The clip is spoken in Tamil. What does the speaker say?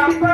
அப்பா